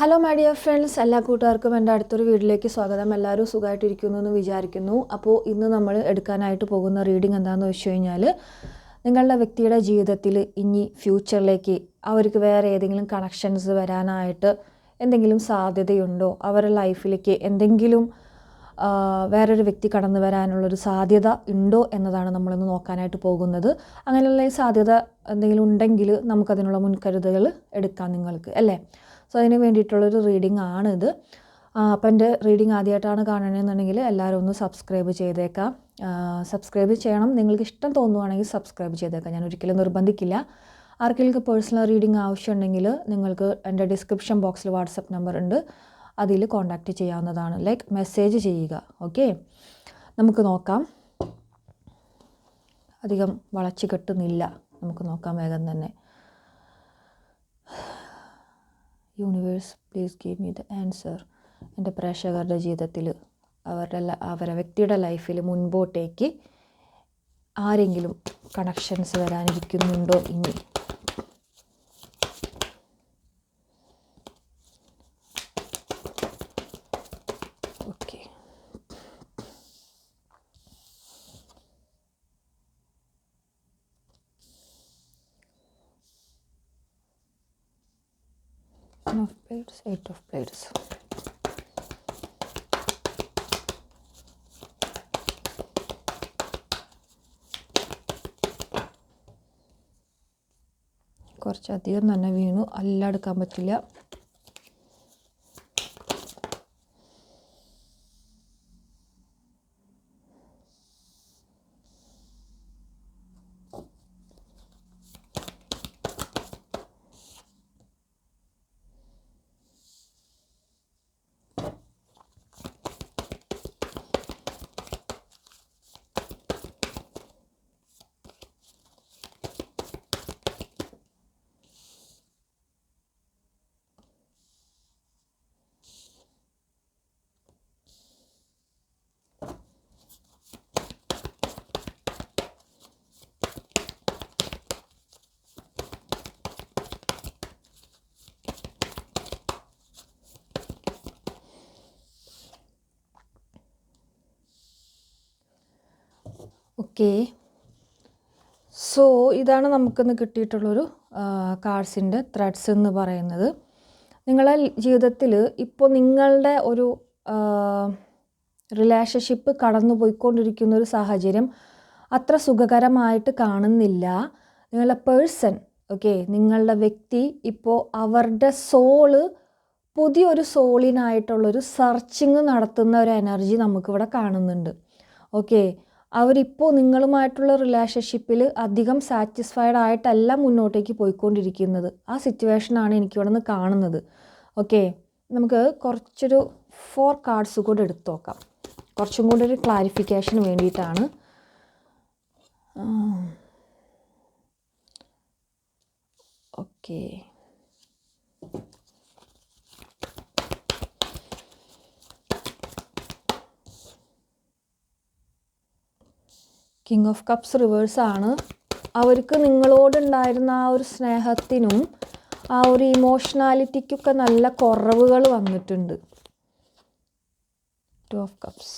Hello my dear friends എല്ലാ കൂട്ടുകാർക്കും എന്റെ അടുത്തൊരു വീട്ടിലേക്ക് സ്വാഗതം. എല്ലാവരും സുഖമായിട്ടിരിക്കുന്നു എന്ന് വിചാരിക്കുന്നു. അപ്പോൾ ഇന്ന് നമ്മൾ എടുക്കാനായിട്ട് പോകുന്ന റീഡിംഗ് എന്താണെന്ന് വെച്ച് കഴിഞ്ഞാൽ നിങ്ങളുടെ വ്യക്തിയുടെ ജീവിതത്തിൽ ഇനി ഫ്യൂച്ചറിലേക്ക് അവർക്ക് വേറെ ഏതെങ്കിലും കണക്ഷൻസ് വരാനായിട്ട് എന്തെങ്കിലും സാധ്യതയുണ്ടോ? അവരുടെ ലൈഫിലേക്ക് എന്തെങ്കിലും വേറൊരു വ്യക്തി കടന്നു വരാനുള്ളൊരു സാധ്യത ഉണ്ടോ എന്നതാണ് നമ്മളിന്ന് നോക്കാനായിട്ട് പോകുന്നത്. അങ്ങനെയുള്ള സാധ്യത എന്തെങ്കിലും ഉണ്ടെങ്കിൽ നമുക്കതിനുള്ള മുൻകരുതലുകൾ എടുക്കാം നിങ്ങൾക്ക് അല്ലേ? സോ അതിന് വേണ്ടിയിട്ടുള്ളൊരു റീഡിംഗ് ആണിത്. അപ്പം എന്റെ റീഡിംഗ് ആദ്യമായിട്ടാണ് കാണണമെന്നുണ്ടെങ്കിൽ എല്ലാവരും ഒന്ന് സബ്സ്ക്രൈബ് ചെയ്തേക്കാം. സബ്സ്ക്രൈബ് ചെയ്യണം. നിങ്ങൾക്ക് ഇഷ്ടം തോന്നുവാണെങ്കിൽ സബ്സ്ക്രൈബ് ചെയ്തേക്കാം. ഞാൻ ഒരിക്കലും നിർബന്ധിക്കില്ല. ആർക്കെങ്കിലും പേഴ്സണൽ റീഡിംഗ് ആവശ്യമുണ്ടെങ്കിൽ നിങ്ങൾക്ക് എന്റെ ഡിസ്ക്രിപ്ഷൻ ബോക്സിൽ വാട്സപ്പ് നമ്പർ ഉണ്ട് അതിൽ കോണ്ടാക്റ്റ് ചെയ്യാവുന്നതാണ്. ലൈക്ക് മെസ്സേജ് ചെയ്യുക. ഓക്കെ നമുക്ക് നോക്കാം. അധികം വളച്ച് കെട്ടുന്നില്ല. നമുക്ക് നോക്കാം വേഗം തന്നെ. Universe please give me the answer എന്റെ പ്രേക്ഷകരുടെ ജീവിതത്തിൽ അവരുടെ അവരുടെ വ്യക്തിയുടെ ലൈഫിൽ മുൻപോട്ടേക്ക് ആരെങ്കിലും കണക്ഷൻസ് വരാനിരിക്കുന്നുണ്ടോ ഇനി okay of blades, eight of blades. കുറച്ചധികം തന്നെ വീണു എല്ലാം എടുക്കാൻ പറ്റില്ല ഓക്കെ. സോ ഇതാണ് നമുക്കിന്ന് കിട്ടിയിട്ടുള്ളൊരു കാർഡ്സിന്റെ ത്രെഡ്സ് എന്ന് പറയുന്നത്. നിങ്ങളെ ജീവിതത്തിൽ ഇപ്പോൾ നിങ്ങളുടെ ഒരു റിലേഷൻഷിപ്പ് കടന്നു പോയിക്കൊണ്ടിരിക്കുന്ന ഒരു സാഹചര്യം അത്ര സുഖകരമായിട്ട് കാണുന്നില്ല. നിങ്ങളുടെ പേഴ്സൺ ഓക്കെ നിങ്ങളുടെ വ്യക്തി ഇപ്പോൾ അവരുടെ സോൾ പുതിയൊരു സോളിനായിട്ടുള്ളൊരു സെർച്ചിങ് നടത്തുന്ന ഒരു എനർജി നമുക്കിവിടെ കാണുന്നുണ്ട്. ഓക്കെ അവരിപ്പോൾ നിങ്ങളുമായിട്ടുള്ള റിലേഷൻഷിപ്പിൽ അധികം സാറ്റിസ്ഫൈഡ് ആയിട്ടല്ല മുന്നോട്ടേക്ക് പോയിക്കൊണ്ടിരിക്കുന്നത്. ആ സിറ്റുവേഷനാണ് എനിക്കിവിടെ നിന്ന് കാണുന്നത്. ഓക്കെ നമുക്ക് കുറച്ചൊരു ഫോർ കാർഡ്സ് കൂടെ എടുത്തു നോക്കാം കുറച്ചും കൂടി ഒരു ക്ലാരിഫിക്കേഷന് വേണ്ടിയിട്ടാണ്. Okay king of cups reverse ആണ്. അവർക്ക് നിങ്ങളോടുണ്ടായിരുന്ന ആ ഒരു സ്നേഹത്തിനും ആ ഒരു ഇമോഷണാലിറ്റിക്കൊക്കെ നല്ല കുറവുകൾ വന്നിട്ടുണ്ട്. ടു ഓഫ് കപ്സ്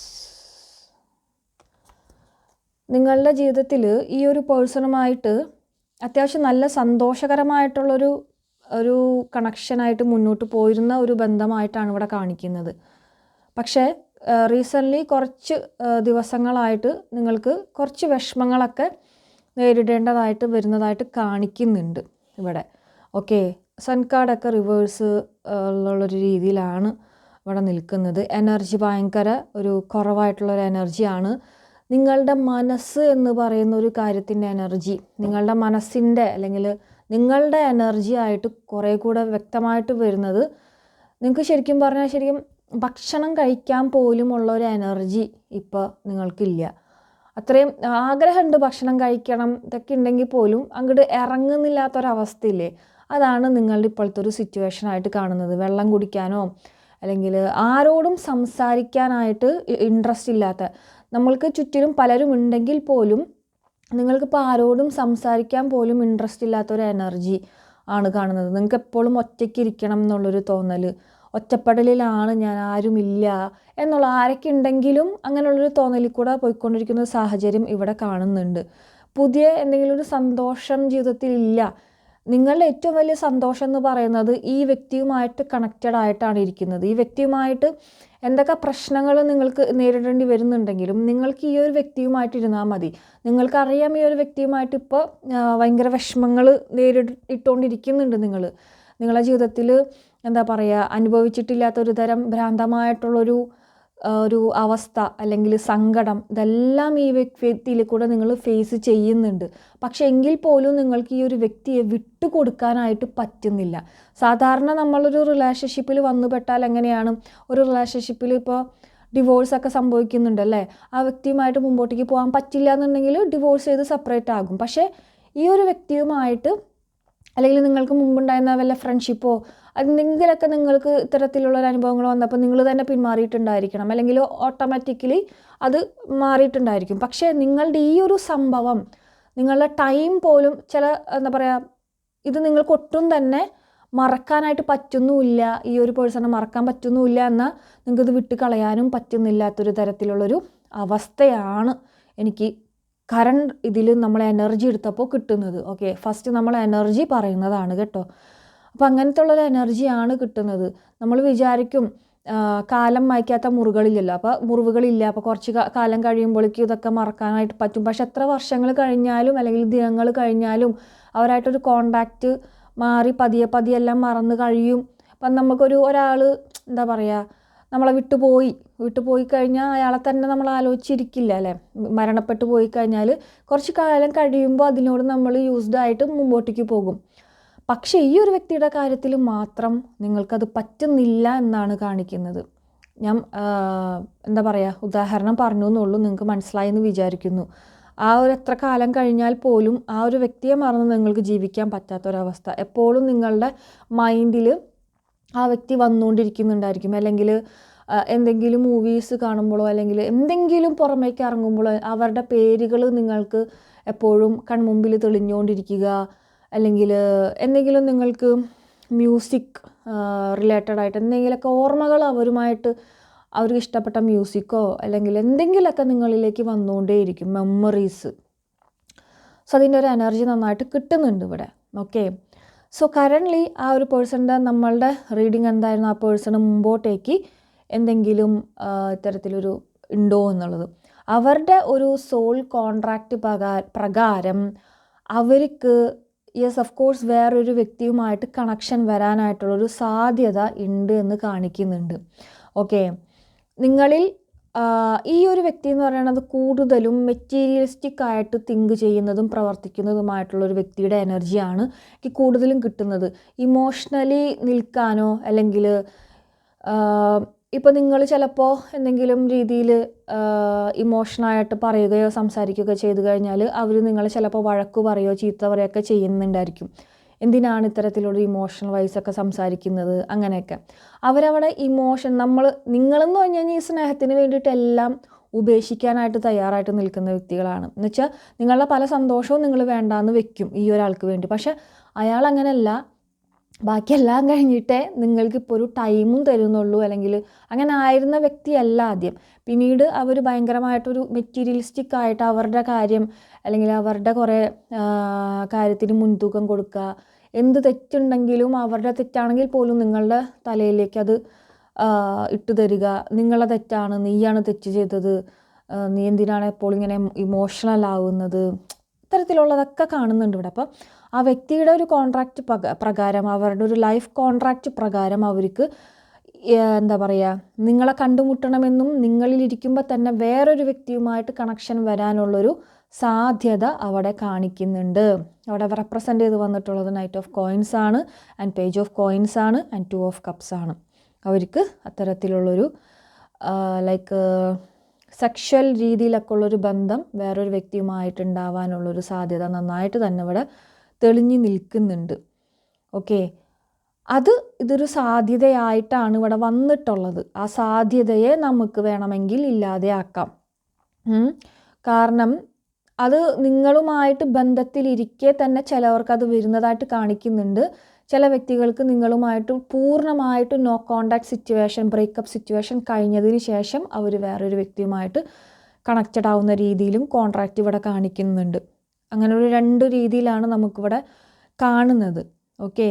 നിങ്ങളുടെ ജീവിതത്തിൽ ഈ ഒരു പേഴ്സണുമായിട്ട് അത്യാവശ്യം നല്ല സന്തോഷകരമായിട്ടുള്ളൊരു ഒരു കണക്ഷനായിട്ട് മുന്നോട്ട് പോയിരുന്ന ഒരു ബന്ധമായിട്ടാണ് ഇവിടെ കാണിക്കുന്നത്. പക്ഷേ റീസെന്റ്ലി കുറച്ച് ദിവസങ്ങളായിട്ട് നിങ്ങൾക്ക് കുറച്ച് വിഷമങ്ങളൊക്കെ നേരിടേണ്ടതായിട്ട് വരുന്നതായിട്ട് കാണിക്കുന്നുണ്ട് ഇവിടെ. ഓക്കെ സൺ കാർഡൊക്കെ റിവേഴ്സ് ഉള്ളൊരു രീതിയിലാണ് ഇവിടെ നിൽക്കുന്നത്. എനർജി ഭയങ്കര ഒരു കുറവായിട്ടുള്ളൊരു എനർജിയാണ് നിങ്ങളുടെ മനസ്സ് എന്ന് പറയുന്ന ഒരു കാര്യത്തിന്റെ എനർജി നിങ്ങളുടെ മനസ്സിന്റെ അല്ലെങ്കിൽ നിങ്ങളുടെ എനർജി ആയിട്ട് കുറേ കൂടെ വ്യക്തമായിട്ട് വരുന്നത് നിങ്ങൾക്ക് ശരിക്കും പറഞ്ഞാൽ ശരിക്കും ഭക്ഷണം കഴിക്കാൻ പോലുമുള്ള ഒരു എനർജി ഇപ്പോൾ നിങ്ങൾക്കില്ല. അത്രയും ആഗ്രഹമുണ്ട് ഭക്ഷണം കഴിക്കണം ഇതൊക്കെ ഉണ്ടെങ്കിൽ പോലും അങ്ങോട്ട് ഇറങ്ങുന്നില്ലാത്തൊരവസ്ഥയില്ലേ? അതാണ് നിങ്ങളുടെ ഇപ്പോഴത്തെ ഒരു സിറ്റുവേഷൻ ആയിട്ട് കാണുന്നത്. വെള്ളം കുടിക്കാനോ അല്ലെങ്കിൽ ആരോടും സംസാരിക്കാനായിട്ട് ഇൻട്രസ്റ്റ് ഇല്ലാത്ത നമ്മൾക്ക് ചുറ്റിലും പലരും ഉണ്ടെങ്കിൽ പോലും നിങ്ങൾക്കിപ്പോൾ ആരോടും സംസാരിക്കാൻ പോലും ഇൻട്രസ്റ്റ് ഇല്ലാത്തൊരു എനർജി ആണ് കാണുന്നത്. നിങ്ങൾക്ക് എപ്പോഴും ഒറ്റയ്ക്ക് ഇരിക്കണം എന്നുള്ളൊരു തോന്നൽ ഒറ്റപ്പെടലിലാണ് ഞാൻ ആരുമില്ല എന്നുള്ള ആരൊക്കെ ഉണ്ടെങ്കിലും അങ്ങനെയുള്ളൊരു തോന്നലിൽ കൂടെ പോയിക്കൊണ്ടിരിക്കുന്ന സാഹചര്യം ഇവിടെ കാണുന്നുണ്ട്. പുതിയ എന്തെങ്കിലും ഒരു സന്തോഷം ജീവിതത്തിൽ ഇല്ല നിങ്ങളുടെ ഏറ്റവും വലിയ സന്തോഷം എന്ന് പറയുന്നത് ഈ വ്യക്തിയുമായിട്ട് കണക്റ്റഡ് ആയിട്ടാണ് ഇരിക്കുന്നത്. ഈ വ്യക്തിയുമായിട്ട് എന്തൊക്കെ പ്രശ്നങ്ങൾ നിങ്ങൾക്ക് നേരിടേണ്ടി വരുന്നുണ്ടെങ്കിലും നിങ്ങൾക്ക് ഈ ഒരു വ്യക്തിയുമായിട്ട് ഇരുന്നാൽ മതി. നിങ്ങൾക്കറിയാം ഈ ഒരു വ്യക്തിയുമായിട്ട് ഇപ്പോൾ ഭയങ്കര വിഷമങ്ങൾ നേരിട്ടുകൊണ്ടിരിക്കുന്നുണ്ട് നിങ്ങൾ. നിങ്ങളുടെ ജീവിതത്തിൽ എന്താ പറയുക അനുഭവിച്ചിട്ടില്ലാത്ത ഒരു തരം ഭ്രാന്തമായിട്ടുള്ളൊരു ഒരു അവസ്ഥ അല്ലെങ്കിൽ സങ്കടം ഇതെല്ലാം ഈ വ്യക്തിയിൽ കൂടെ നിങ്ങൾ ഫേസ് ചെയ്യുന്നുണ്ട്. പക്ഷെ എങ്കിൽ പോലും നിങ്ങൾക്ക് ഈ ഒരു വ്യക്തിയെ വിട്ടുകൊടുക്കാനായിട്ട് പറ്റുന്നില്ല. സാധാരണ നമ്മളൊരു റിലേഷൻഷിപ്പിൽ വന്നുപെട്ടാൽ എങ്ങനെയാണ്? ഒരു റിലേഷൻഷിപ്പിൽ ഇപ്പോൾ ഡിവോഴ്സ് ഒക്കെ സംഭവിക്കുന്നുണ്ട് അല്ലേ? ആ വ്യക്തിയുമായിട്ട് മുമ്പോട്ടേക്ക് പോകാൻ പറ്റില്ല എന്നുണ്ടെങ്കിൽ ഡിവോഴ്സ് ചെയ്ത് സെപ്പറേറ്റ് ആകും. പക്ഷേ ഈ ഒരു വ്യക്തിയുമായിട്ട് അല്ലെങ്കിൽ നിങ്ങൾക്ക് മുമ്പുണ്ടായിരുന്ന വല്ല ഫ്രണ്ട്ഷിപ്പോ എന്തെങ്കിലുമൊക്കെ നിങ്ങൾക്ക് ഇത്തരത്തിലുള്ള ഒരു അനുഭവങ്ങൾ വന്നപ്പോൾ നിങ്ങൾ തന്നെ പിന്മാറിയിട്ടുണ്ടായിരിക്കണം. അല്ലെങ്കിൽ ഓട്ടോമാറ്റിക്കലി അത് മാറിയിട്ടുണ്ടായിരിക്കും. പക്ഷേ നിങ്ങളുടെ ഈ ഒരു സംഭവം നിങ്ങളുടെ ടൈം പോലും ചില എന്താ പറയുക ഇത് നിങ്ങൾക്ക് ഒട്ടും തന്നെ മറക്കാനായിട്ട് പറ്റുന്നുമില്ല. ഈ ഒരു പേഴ്സണെ മറക്കാൻ പറ്റുന്നുമില്ല എന്നാൽ നിങ്ങൾക്കിത് വിട്ട് കളയാനും പറ്റുന്നില്ലാത്തൊരു തരത്തിലുള്ളൊരു അവസ്ഥയാണ് എനിക്ക് കറണ്ട് ഇതിൽ നമ്മൾ എനർജി എടുത്തപ്പോൾ കിട്ടുന്നത്. ഓക്കെ ഫസ്റ്റ് നമ്മൾ എനർജി പറയുന്നതാണ് കേട്ടോ. അപ്പോൾ അങ്ങനത്തെ ഉള്ളൊരു എനർജിയാണ് കിട്ടുന്നത്. നമ്മൾ വിചാരിക്കും കാലം മായ്ക്കാത്ത മുറികളില്ലല്ലോ. അപ്പോൾ മുറിവുകളില്ല. അപ്പോൾ കുറച്ച് കാലം കഴിയുമ്പോഴേക്കും ഇതൊക്കെ മറക്കാനായിട്ട് പറ്റും. പക്ഷെ എത്ര വർഷങ്ങൾ കഴിഞ്ഞാലും അല്ലെങ്കിൽ ദിനങ്ങൾ കഴിഞ്ഞാലും അവരായിട്ടൊരു കോണ്ടാക്റ്റ് മാറി പതിയെ പതിയെ എല്ലാം മറന്ന് കഴിയും. അപ്പം നമുക്കൊരു ഒരാൾ എന്താ പറയുക നമ്മളെ വിട്ടുപോയി. വിട്ടുപോയി കഴിഞ്ഞാൽ അയാളെ തന്നെ നമ്മൾ ആലോചിച്ചിരിക്കില്ല അല്ലേ? മരണപ്പെട്ടു പോയി കഴിഞ്ഞാൽ കുറച്ച് കാലം കഴിയുമ്പോൾ അതിനോട് നമ്മൾ യൂസ്ഡ് ആയിട്ട് മുമ്പോട്ടേക്ക് പോകും. പക്ഷേ ഈ ഒരു വ്യക്തിയുടെ കാര്യത്തിൽ മാത്രം നിങ്ങൾക്കത് പറ്റുന്നില്ല എന്നാണ് കാണിക്കുന്നത്. ഞാൻ എന്താ പറയുക ഉദാഹരണം പറഞ്ഞു എന്നുള്ളൂ നിങ്ങൾക്ക് മനസ്സിലായെന്ന് വിചാരിക്കുന്നു. ആ ഒരു എത്ര കാലം കഴിഞ്ഞാൽ പോലും ആ ഒരു വ്യക്തിയെ മറന്ന് നിങ്ങൾക്ക് ജീവിക്കാൻ പറ്റാത്തൊരവസ്ഥ. എപ്പോഴും നിങ്ങളുടെ മൈൻഡിൽ ആ വ്യക്തി വന്നുകൊണ്ടിരിക്കുന്നുണ്ടായിരിക്കും. അല്ലെങ്കിൽ എന്തെങ്കിലും മൂവീസ് കാണുമ്പോഴോ അല്ലെങ്കിൽ എന്തെങ്കിലും പുറമേക്ക് ഇറങ്ങുമ്പോഴോ അവരുടെ പേരുകൾ നിങ്ങൾക്ക് എപ്പോഴും കൺമുമ്പിൽ തെളിഞ്ഞുകൊണ്ടിരിക്കുക. അല്ലെങ്കിൽ എന്തെങ്കിലും നിങ്ങൾക്ക് മ്യൂസിക് റിലേറ്റഡ് ആയിട്ട് എന്തെങ്കിലുമൊക്കെ ഓർമ്മകൾ അവരുമായിട്ട് അവർക്ക് ഇഷ്ടപ്പെട്ട മ്യൂസിക്കോ അല്ലെങ്കിൽ എന്തെങ്കിലുമൊക്കെ നിങ്ങളിലേക്ക് വന്നുകൊണ്ടേയിരിക്കും. മെമ്മറീസ് സോ അതിന്റെ ഒരു എനർജി നന്നായിട്ട് കിട്ടുന്നുണ്ട് ഇവിടെ. ഓക്കെ സോ കറന്റ്ലി ആ ഒരു പേഴ്സണിന്റെ നമ്മളുടെ റീഡിങ് എന്തായിരുന്നു? ആ പേഴ്സണ് മുമ്പോട്ടേക്ക് എന്തെങ്കിലും ഇത്തരത്തിലൊരു ഉണ്ടോ എന്നുള്ളത്. അവരുടെ ഒരു സോൾ കോൺട്രാക്റ്റ് പ്രകാ പ്രകാരം അവർക്ക് യെസ് ഓഫ് കോഴ്സ് വേറൊരു വ്യക്തിയുമായിട്ട് കണക്ഷൻ വരാനായിട്ടുള്ളൊരു സാധ്യത ഉണ്ട് എന്ന് കാണിക്കുന്നുണ്ട്. ഓക്കെ നിങ്ങളിൽ ഈ ഒരു വ്യക്തി എന്ന് പറയുന്നത് കൂടുതലും മെറ്റീരിയലിസ്റ്റിക് ആയിട്ട് തിങ്ക് ചെയ്യുന്നതും പ്രവർത്തിക്കുന്നതുമായിട്ടുള്ള ഒരു വ്യക്തിയുടെ എനർജിയാണ് എനിക്ക് കൂടുതലും കിട്ടുന്നത്. ഇമോഷണലി നിൽക്കാനോ അല്ലെങ്കിൽ ഇപ്പോൾ നിങ്ങൾ ചിലപ്പോൾ എന്തെങ്കിലും രീതിയിൽ ഇമോഷണായിട്ട് പറയുകയോ സംസാരിക്കുകയോ ചെയ്തു കഴിഞ്ഞാൽ അവർ നിങ്ങളെ ചിലപ്പോൾ വഴക്ക് പറയുകയോ ചീത്ത പറയുകയൊക്കെ ചെയ്യുന്നുണ്ടായിരിക്കും. എന്തിനാണ് ഇത്തരത്തിലുള്ള ഇമോഷണൽ വൈസ് ഒക്കെ സംസാരിക്കുന്നത്? അങ്ങനെയൊക്കെ. അവരവിടെ ഇമോഷൻ നമ്മൾ നിങ്ങളെന്ന് പറഞ്ഞു കഴിഞ്ഞാൽ ഈ സ്നേഹത്തിന് വേണ്ടിയിട്ട് എല്ലാം ഉപേക്ഷിക്കാനായിട്ട് തയ്യാറായിട്ട് നിൽക്കുന്ന വ്യക്തികളാണ്. എന്ന് വെച്ചാൽ നിങ്ങളുടെ പല സന്തോഷവും നിങ്ങൾ വേണ്ടാന്ന് വെക്കും ഈ ഒരാൾക്ക് വേണ്ടി. പക്ഷെ അയാൾ അങ്ങനെയല്ല. ബാക്കിയെല്ലാം കഴിഞ്ഞിട്ടേ നിങ്ങൾക്ക് ഇപ്പോൾ ഒരു ടൈമും തരുന്നുള്ളൂ. അല്ലെങ്കിൽ അങ്ങനെ ആയിരുന്ന വ്യക്തിയല്ല ആദ്യം. പിന്നീട് അവർ ഭയങ്കരമായിട്ടൊരു മെറ്റീരിയലിസ്റ്റിക് ആയിട്ട് അവരുടെ കാര്യം അല്ലെങ്കിൽ അവരുടെ കുറേ കാര്യത്തിന് മുൻതൂക്കം കൊടുക്കുക എന്ത് തെറ്റുണ്ടെങ്കിലും അവരുടെ തെറ്റാണെങ്കിൽ പോലും നിങ്ങളുടെ തലയിലേക്ക് അത് ഇട്ട് തരിക. നിങ്ങളെ തെറ്റാണ് നീയാണ് തെറ്റ് ചെയ്തത്. നീ എന്തിനാണ് എപ്പോൾ ഇങ്ങനെ ഇമോഷണൽ ആവുന്നത്? ഇത്തരത്തിലുള്ളതൊക്കെ കാണുന്നുണ്ട് ഇവിടെ. അപ്പം ആ വ്യക്തിയുടെ ഒരു കോൺട്രാക്റ്റ് പ്രകാരം അവരുടെ ഒരു ലൈഫ് കോൺട്രാക്റ്റ് പ്രകാരം അവർക്ക് എന്താ പറയുക നിങ്ങളെ കണ്ടുമുട്ടണമെന്നും നിങ്ങളിലിരിക്കുമ്പോൾ തന്നെ വേറൊരു വ്യക്തിയുമായിട്ട് കണക്ഷൻ വരാനുള്ളൊരു സാധ്യത അവിടെ കാണിക്കുന്നുണ്ട്. അവിടെ റെപ്രസെന്റ് ചെയ്ത് വന്നിട്ടുള്ളത് നൈറ്റ് ഓഫ് കോയിൻസ് ആണ് ആൻഡ് പേജ് ഓഫ് കോയിൻസ് ആണ് ആൻഡ് ടു ഓഫ് കപ്സ് ആണ്. അവർക്ക് അത്തരത്തിലുള്ളൊരു ലൈക്ക് സെക്ഷൽ രീതിയിലൊക്കെ ഉള്ളൊരു ബന്ധം വേറൊരു വ്യക്തിയുമായിട്ട് ഉണ്ടാവാനുള്ളൊരു സാധ്യത നന്നായിട്ട് തന്നെ ഇവിടെ തെളിഞ്ഞു നിൽക്കുന്നുണ്ട്. ഓക്കെ? അത് ഇതൊരു സാധ്യതയായിട്ടാണ് ഇവിടെ വന്നിട്ടുള്ളത്. ആ സാധ്യതയെ നമുക്ക് വേണമെങ്കിൽ ഇല്ലാതെയാക്കാം. കാരണം അത് നിങ്ങളുമായിട്ട് ബന്ധത്തിലിരിക്കെ തന്നെ ചിലവർക്ക് അത് വരുന്നതായിട്ട് കാണിക്കുന്നുണ്ട്. ചില വ്യക്തികൾക്ക് നിങ്ങളുമായിട്ട് പൂർണമായിട്ട് no contact situation breakup situation കഴിഞ്ഞതിന് ശേഷം അവർ വേറൊരു വ്യക്തിയുമായിട്ട് കണക്റ്റഡ് ആവുന്ന രീതിയിലും കോൺട്രാക്റ്റ് ഇവിടെ കാണിക്കുന്നുണ്ട്. അങ്ങനെ ഒരു രണ്ട് രീതിയിലാണ് നമുക്കിവിടെ കാണുന്നത്. ഓക്കെ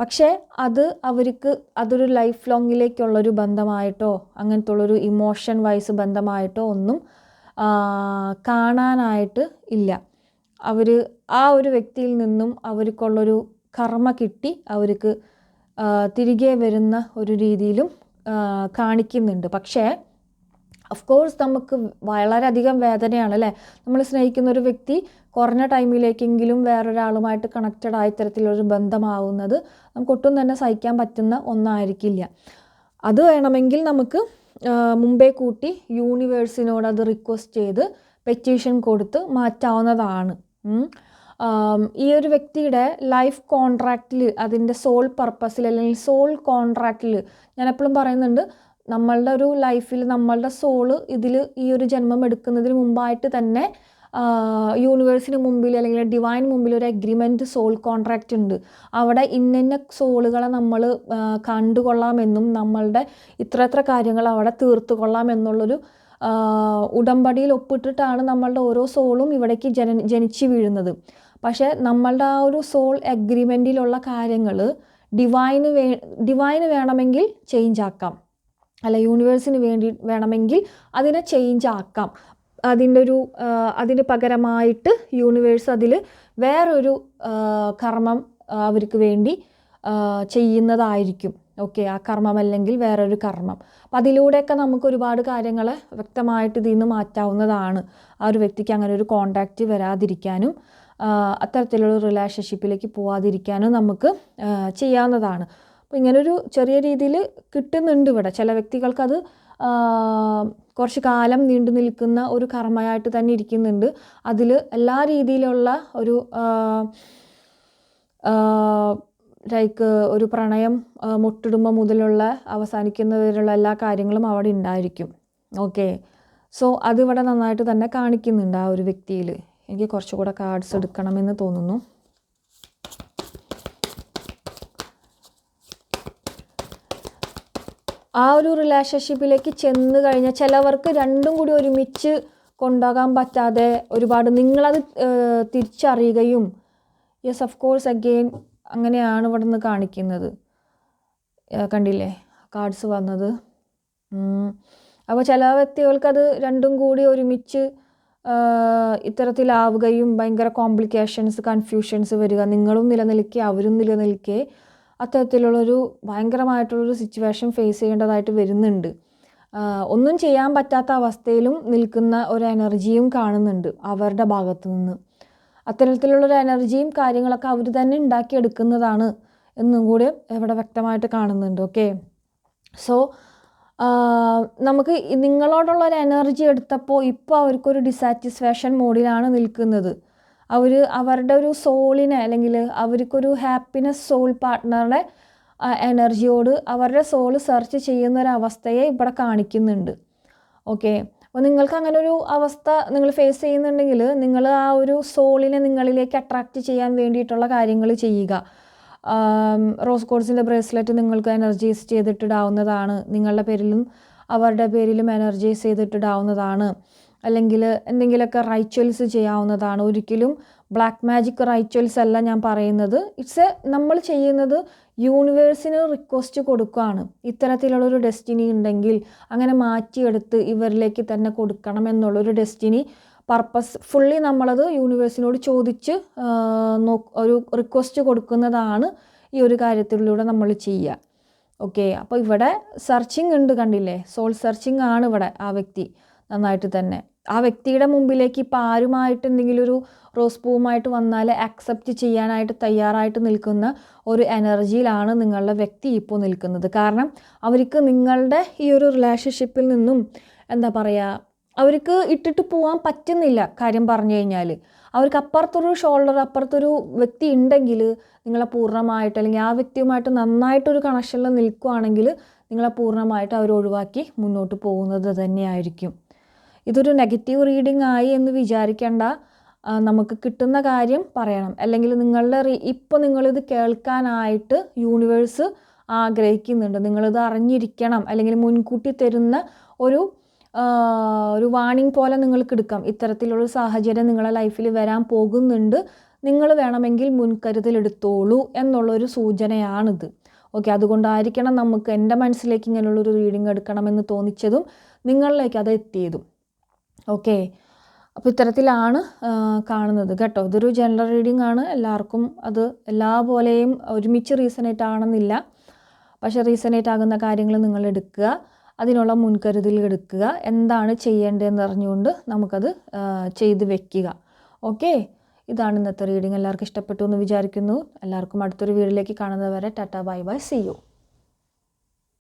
പക്ഷേ അത് അവർക്ക് അതൊരു ലൈഫ് ലോങ്ങിലേക്കുള്ളൊരു ബന്ധമായിട്ടോ അങ്ങനത്തെ ഉള്ളൊരു ഇമോഷൻ വൈസ് ബന്ധമായിട്ടോ ഒന്നും കാണാനായിട്ട് ഇല്ല. അവർ ആ ഒരു വ്യക്തിയിൽ നിന്നും അവർക്കുള്ളൊരു കർമ്മ കിട്ടി അവർക്ക് തിരികെ വരുന്ന ഒരു രീതിയിലും കാണിക്കുന്നുണ്ട്. പക്ഷേ ഓഫ് കോഴ്സ് നമുക്ക് വളരെയധികം വേദനയാണ് അല്ലേ? നമ്മൾ സ്നേഹിക്കുന്ന ഒരു വ്യക്തി കുറഞ്ഞ ടൈമിലേക്കെങ്കിലും വേറൊരാളുമായിട്ട് കണക്റ്റഡ് ആയ തരത്തിലൊരു ബന്ധമാവുന്നത് നമുക്ക് ഒട്ടും തന്നെ സഹിക്കാൻ പറ്റുന്ന ഒന്നായിരിക്കില്ല. അത് വേണമെങ്കിൽ നമുക്ക് മുമ്പേ കൂട്ടി യൂണിവേഴ്സിനോട് അത് റിക്വസ്റ്റ് ചെയ്ത് പെറ്റീഷൻ കൊടുത്ത് മാറ്റാവുന്നതാണ്. ഈ ഒരു വ്യക്തിയുടെ ലൈഫ് കോൺട്രാക്റ്റിൽ അതിന്റെ സോൾ പർപ്പസിൽ അല്ലെങ്കിൽ സോൾ കോൺട്രാക്റ്റിൽ ഞാൻ എപ്പോഴും പറയുന്നുണ്ട് നമ്മളുടെ ഒരു ലൈഫിൽ നമ്മളുടെ സോൾ ഇതിൽ ഈ ഒരു ജന്മം എടുക്കുന്നതിന് മുമ്പായിട്ട് തന്നെ യൂണിവേഴ്സിന് മുമ്പിൽ അല്ലെങ്കിൽ ഡിവൈൻ മുമ്പിൽ ഒരു അഗ്രിമെന്റ് സോൾ കോൺട്രാക്റ്റ് ഉണ്ട്. അവിടെ ഇന്നിന്ന സോളുകളെ നമ്മൾ കണ്ടുകൊള്ളാമെന്നും നമ്മളുടെ ഇത്ര എത്ര കാര്യങ്ങൾ അവിടെ തീർത്തു കൊള്ളാം എന്നുള്ളൊരു ഉടമ്പടിയിൽ ഒപ്പിട്ടിട്ടാണ് നമ്മളുടെ ഓരോ സോളും ഇവിടേക്ക് ജന ജനിച്ചു വീഴുന്നത്. പക്ഷേ നമ്മളുടെ ആ ഒരു സോൾ അഗ്രിമെന്റിലുള്ള കാര്യങ്ങൾ ഡിവൈന് വേ ഡിവൈന് വേണമെങ്കിൽ ചേഞ്ച് ആക്കാം. അല്ല യൂണിവേഴ്സിന് വേണ്ടി വേണമെങ്കിൽ അതിനെ ചേഞ്ച് ആക്കാം. അതിന്റെ ഒരു അതിന് പകരമായിട്ട് യൂണിവേഴ്സ് അതിൽ വേറൊരു കർമ്മം അവർക്ക് വേണ്ടി ചെയ്യുന്നതായിരിക്കും. ഓക്കെ ആ കർമ്മം അല്ലെങ്കിൽ വേറൊരു കർമ്മം. അപ്പം അതിലൂടെയൊക്കെ നമുക്ക് ഒരുപാട് കാര്യങ്ങൾ വ്യക്തമായിട്ട് ഇതിൽ നിന്ന് മാറ്റാവുന്നതാണ്. ആ ഒരു വ്യക്തിക്ക് അങ്ങനെ ഒരു കോണ്ടാക്റ്റ് വരാതിരിക്കാനും അത്തരത്തിലുള്ള റിലേഷൻഷിപ്പിലേക്ക് പോവാതിരിക്കാനും നമുക്ക് ചെയ്യാവുന്നതാണ്. അപ്പോൾ ഇങ്ങനൊരു ചെറിയ രീതിയിൽ കിട്ടുന്നുണ്ട് ഇവിടെ. ചില വ്യക്തികൾക്കത് കുറച്ച് കാലം നീണ്ടു നിൽക്കുന്ന ഒരു കർമ്മയായിട്ട് തന്നെ ഇരിക്കുന്നുണ്ട്. അതിൽ എല്ലാ രീതിയിലുള്ള ഒരു ലൈക്ക് ഒരു പ്രണയം മുട്ടിടുമ്പോൾ മുതലുള്ള അവസാനിക്കുന്നവരുള്ള എല്ലാ കാര്യങ്ങളും അവിടെ ഉണ്ടായിരിക്കും. ഓക്കെ. സോ അതിവിടെ നന്നായിട്ട് തന്നെ കാണിക്കുന്നുണ്ട് ആ ഒരു വ്യക്തിയിൽ എനിക്ക് കുറച്ചുകൂടെ കാർഡ്സ് എടുക്കണമെന്ന് തോന്നുന്നു. ആ ഒരു റിലേഷൻഷിപ്പിലേക്ക് ചെന്ന് കഴിഞ്ഞാൽ ചിലവർക്ക് രണ്ടും കൂടി ഒരുമിച്ച് കൊണ്ടുപോകാൻ പറ്റാതെ ഒരുപാട് നിങ്ങളത് തിരിച്ചറിയുകയും യെസ് ഓഫ് കോഴ്സ് അഗെയിൻ അങ്ങനെയാണ് ഇവിടെ നിന്ന് കാണിക്കുന്നത് കണ്ടില്ലേ? കാർഡ്സ് വന്നത്. അപ്പോൾ ചില വ്യക്തികൾക്കത് രണ്ടും കൂടി ഒരുമിച്ച് ഇത്തരത്തിലാവുകയും ഭയങ്കര കോംപ്ലിക്കേഷൻസ് കൺഫ്യൂഷൻസ് വരിക നിങ്ങളും നിലനിൽക്കെ അവരും നിലനിൽക്കെ അത്തരത്തിലുള്ളൊരു ഭയങ്കരമായിട്ടുള്ളൊരു സിറ്റുവേഷൻ ഫേസ് ചെയ്യേണ്ടതായിട്ട് വരുന്നുണ്ട്. ഒന്നും ചെയ്യാൻ പറ്റാത്ത അവസ്ഥയിലും നിൽക്കുന്ന ഒരു എനർജിയും കാണുന്നുണ്ട് അവരുടെ ഭാഗത്തു നിന്ന്. അത്തരത്തിലുള്ളൊരു എനർജിയും കാര്യങ്ങളൊക്കെ അവർ തന്നെ ഉണ്ടാക്കിയെടുക്കുന്നതാണ് എന്നും കൂടി ഇവിടെ വ്യക്തമായിട്ട് കാണുന്നുണ്ട് ഓക്കെ സോ നമുക്ക് നിങ്ങളോടുള്ള ഒരു എനർജി എടുത്തപ്പോൾ ഇപ്പോൾ അവർക്കൊരു ഡിസാറ്റിസ്ഫാക്ഷൻ മോഡിലാണ് നിൽക്കുന്നത്. അവർ അവരുടെ ഒരു സോളിനെ അല്ലെങ്കിൽ അവർക്കൊരു ഹാപ്പിനെസ് സോൾ പാർട്ട്ണറുടെ എനർജിയോട് അവരുടെ സോൾ സെർച്ച് ചെയ്യുന്നൊരവസ്ഥയെ ഇവിടെ കാണിക്കുന്നുണ്ട്. ഓക്കെ അപ്പോൾ നിങ്ങൾക്ക് അങ്ങനെ ഒരു അവസ്ഥ നിങ്ങൾ ഫേസ് ചെയ്യുന്നുണ്ടെങ്കിൽ നിങ്ങൾ ആ ഒരു സോളിനെ നിങ്ങളിലേക്ക് അട്രാക്റ്റ് ചെയ്യാൻ വേണ്ടിയിട്ടുള്ള കാര്യങ്ങൾ ചെയ്യുക. റോസ് കോഡ്സിന്റെ ബ്രേസ്ലെറ്റ് നിങ്ങൾക്ക് എനർജൈസ് ചെയ്തിട്ടിടാവുന്നതാണ് നിങ്ങളുടെ പേരിലും അവരുടെ പേരിലും എനർജൈസ് ചെയ്തിട്ടിടാവുന്നതാണ് അല്ലെങ്കിൽ എന്തെങ്കിലുമൊക്കെ റൈച്വൽസ് ചെയ്യാവുന്നതാണ്. ഒരിക്കലും ബ്ലാക്ക് മാജിക് റൈച്വൽസ് അല്ല ഞാൻ പറയുന്നത്. ഇറ്റ്സ് എ നമ്മൾ ചെയ്യുന്നത് യൂണിവേഴ്സിന് റിക്വസ്റ്റ് കൊടുക്കുകയാണ്. ഇത്തരത്തിലുള്ളൊരു ഡെസ്റ്റിനി ഉണ്ടെങ്കിൽ അങ്ങനെ മാറ്റിയെടുത്ത് ഇവരിലേക്ക് തന്നെ കൊടുക്കണം എന്നുള്ളൊരു ഡെസ്റ്റിനി പർപ്പസ് ഫുള്ളി നമ്മളത് യൂണിവേഴ്സിനോട് ചോദിച്ച് ഒരു റിക്വസ്റ്റ് കൊടുക്കുന്നതാണ് ഈ ഒരു കാര്യത്തിലൂടെ നമ്മൾ ചെയ്യുക. ഓക്കെ അപ്പോൾ ഇവിടെ സെർച്ചിങ് ഉണ്ട് കണ്ടില്ലേ? സോൾ സെർച്ചിങ് ആണ് ഇവിടെ ആ വ്യക്തി. നന്നായിട്ട് തന്നെ. ആ വ്യക്തിയുടെ മുമ്പിലേക്ക് ഇപ്പോൾ ആരുമായിട്ട് എന്തെങ്കിലും ഒരു റോസ് പൂവുമായിട്ട് വന്നാൽ ആക്സെപ്റ്റ് ചെയ്യാനായിട്ട് തയ്യാറായിട്ട് നിൽക്കുന്ന ഒരു എനർജിയിലാണ് നിങ്ങളുടെ വ്യക്തി ഇപ്പോൾ നിൽക്കുന്നത്. കാരണം അവർക്ക് നിങ്ങളുടെ ഈ ഒരു റിലേഷൻഷിപ്പിൽ നിന്നും എന്താ പറയുക അവർക്ക് ഇട്ടിട്ട് പോകാൻ പറ്റുന്നില്ല കാര്യം പറഞ്ഞു കഴിഞ്ഞാൽ അവർക്ക് അപ്പുറത്തൊരു ഷോൾഡർ അപ്പുറത്തൊരു വ്യക്തി ഉണ്ടെങ്കിൽ നിങ്ങളെ പൂർണമായിട്ട് അല്ലെങ്കിൽ ആ വ്യക്തിയുമായിട്ട് നന്നായിട്ടൊരു കണക്ഷനിൽ നിൽക്കുകയാണെങ്കിൽ നിങ്ങളെ പൂർണമായിട്ട് അവർ ഒഴിവാക്കി മുന്നോട്ട് പോകുന്നത് തന്നെയായിരിക്കും. ഇതൊരു നെഗറ്റീവ് റീഡിംഗ് ആയി എന്ന് വിചാരിക്കേണ്ട. നമുക്ക് കിട്ടുന്ന കാര്യം പറയണം. അല്ലെങ്കിൽ നിങ്ങളുടെ റീ ഇപ്പോൾ നിങ്ങളിത് കേൾക്കാനായിട്ട് യൂണിവേഴ്സ് ആഗ്രഹിക്കുന്നുണ്ട്. നിങ്ങളിത് അറിഞ്ഞിരിക്കണം. അല്ലെങ്കിൽ മുൻകൂട്ടി തരുന്ന ഒരു ഒരു വാണിംഗ് പോലെ നിങ്ങൾക്ക് എടുക്കാം. ഇത്തരത്തിലുള്ള സാഹചര്യം നിങ്ങളുടെ ലൈഫിൽ വരാൻ പോകുന്നുണ്ട്. നിങ്ങൾ വേണമെങ്കിൽ മുൻകരുതൽ എടുത്തോളൂ എന്നുള്ളൊരു സൂചനയാണിത്. ഓക്കെ അതുകൊണ്ടായിരിക്കണം നമുക്ക് എന്റെ മനസ്സിലേക്ക് ഇങ്ങനെയുള്ളൊരു റീഡിംഗ് എടുക്കണമെന്ന് തോന്നിച്ചതും നിങ്ങളിലേക്ക് അത് എത്തിയതും. ഓക്കെ. അപ്പോൾ ഇത്തരത്തിലാണ് കാണുന്നത് കേട്ടോ. ഇതൊരു ജനറൽ റീഡിംഗ് ആണ്. എല്ലാവർക്കും അത് എല്ലാ പോലെയും ഒരുമിച്ച് റീസണേറ്റ് ആണെന്നില്ല. പക്ഷേ റീസണേറ്റ് ആകുന്ന കാര്യങ്ങൾ നിങ്ങൾ എടുക്കുക. അതിനുള്ള മുൻകരുതൽ എടുക്കുക. എന്താണ് ചെയ്യേണ്ടതെന്ന് അറിഞ്ഞുകൊണ്ട് നമുക്കത് ചെയ്ത് വെക്കുക. ഓക്കെ. ഇതാണ് ഇന്നത്തെ റീഡിംഗ് എല്ലാവർക്കും ഇഷ്ടപ്പെട്ടു എന്ന് വിചാരിക്കുന്നു. എല്ലാവർക്കും അടുത്തൊരു വീഡിയോയിലേക്ക് കാണുന്നവരെ tata bye bye. See you